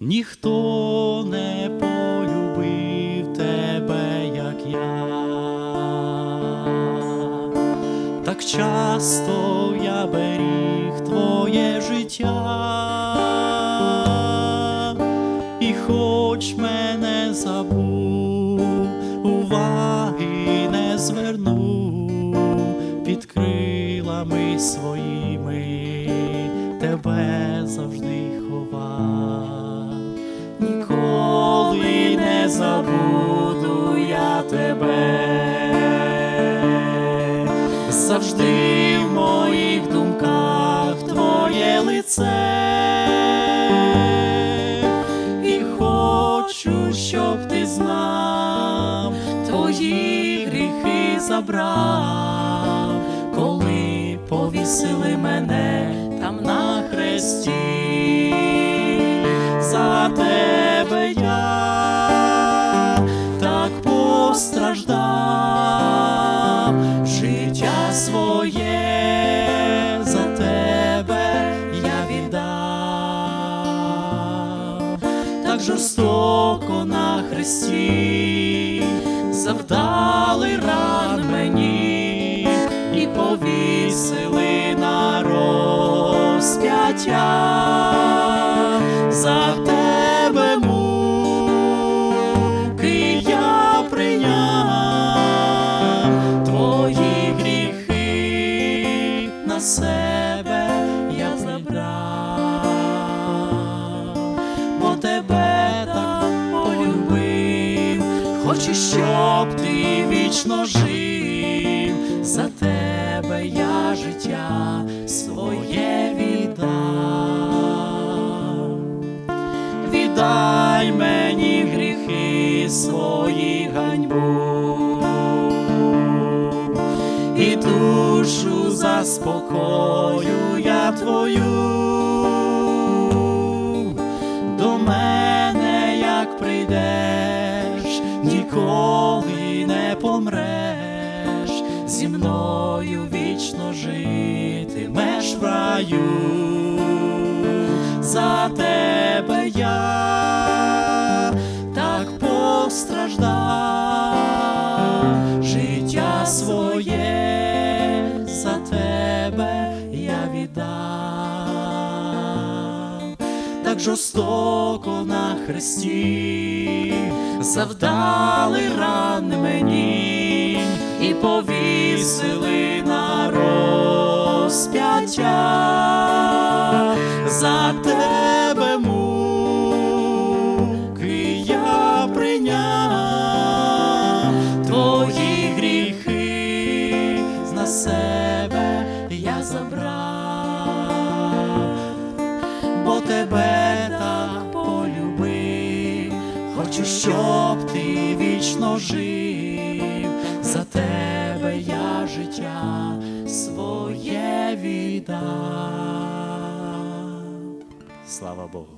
ніхто не полюбив тебе, як я. Так часто я беріг твоє життя, і хоч мене забув, уваги не звернув під крилами своїми, забуду я тебе. Завжди в моїх думках твоє лице, і хочу, щоб ти знав, твої гріхи забрав, коли повісили мене там на хресті, так жорстоко на хресті. Завдали ран мені і повісили на розп'яття. За тебе муки я прийняв. Твої гріхи на себе я забрав, тебе хочу, щоб ти вічно жив, за тебе я життя своє віддав віддай мені гріхи свої ганьбу. І душу заспокою я твою ніколи не помреш, зі мною вічно житимеш в раю. За тебе жорстоко на хресті завдали рани мені і повісили на розп'яття. За тебе муки я прийняв. Твої гріхи на себе я забрав, тебе щоб ти вічно жив, за тебе я життя своє віддав. Слава Богу.